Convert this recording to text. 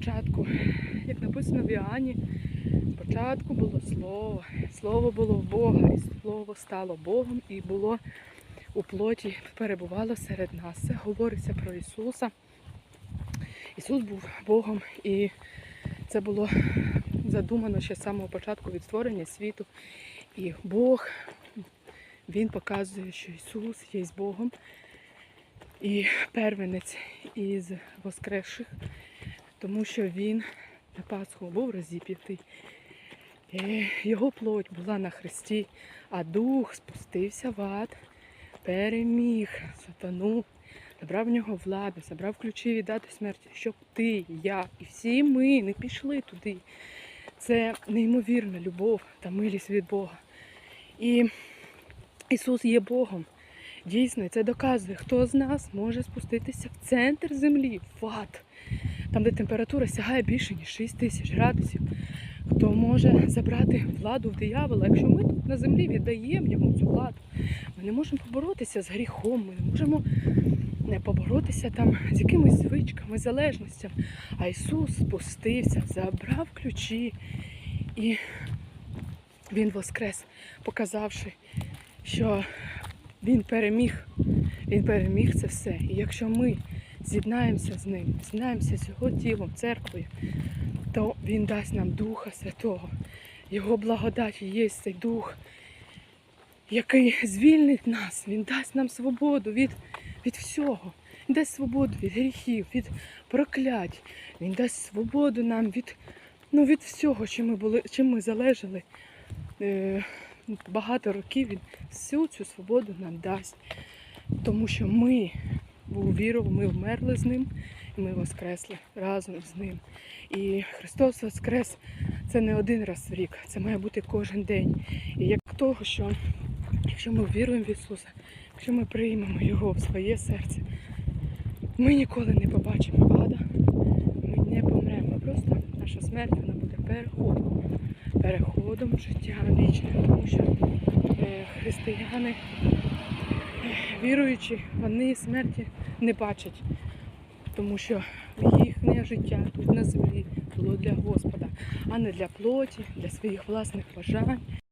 початку, як написано в Іоанні, спочатку було слово. Слово було в Бога, і слово стало Богом і було у плоті, перебувало серед нас. Це говориться про Ісуса. Ісус був Богом, і це було задумано ще з самого початку від створення світу. І Бог, Він показує, що Ісус є з Богом. І первенець із воскресших тому що Він на Пасху був розіп'ятий. Е, Його плоть була на хресті, а дух спустився в ад, переміг сатану, забрав в нього владу, забрав ключі від дати смерті, щоб ти, я і всі ми не пішли туди. Це неймовірна любов та милість від Бога. І Ісус є Богом. Дійсно, це доказує, хто з нас може спуститися в центр землі, в ад, там, де температура сягає більше, ніж 6 тисяч градусів. Хто може забрати владу в диявола, якщо ми тут на землі віддаємо йому цю владу, ми не можемо поборотися з гріхом, ми не можемо не поборотися там з якимись звичками, залежностями. А Ісус спустився, забрав ключі і Він воскрес, показавши, що Він переміг. Він переміг це все. І якщо ми з'єднаємося з ним, з'єднаємося з його тілом, церквою, то Він дасть нам Духа Святого. Його благодать є цей дух, який звільнить нас, він дасть нам свободу від, від всього. Він дасть свободу від гріхів, від проклять. Він дасть свободу нам від, ну, від всього, чим ми, були, чим ми залежали. Е, багато років він всю цю свободу нам дасть. Тому що ми у віру, ми вмерли з ним, і ми воскресли разом з ним. І Христос Воскрес це не один раз в рік, це має бути кожен день. І як того, що якщо ми віруємо в Ісуса, якщо ми приймемо Його в своє серце, ми ніколи не побачимо ада, ми не помремо. Просто наша смерть вона буде переходом, переходом життя вічне, тому що е, християни, віруючі, вони смерті не бачать, тому що їхнє життя тут на землі було для Господа, а не для плоті, для своїх власних бажань.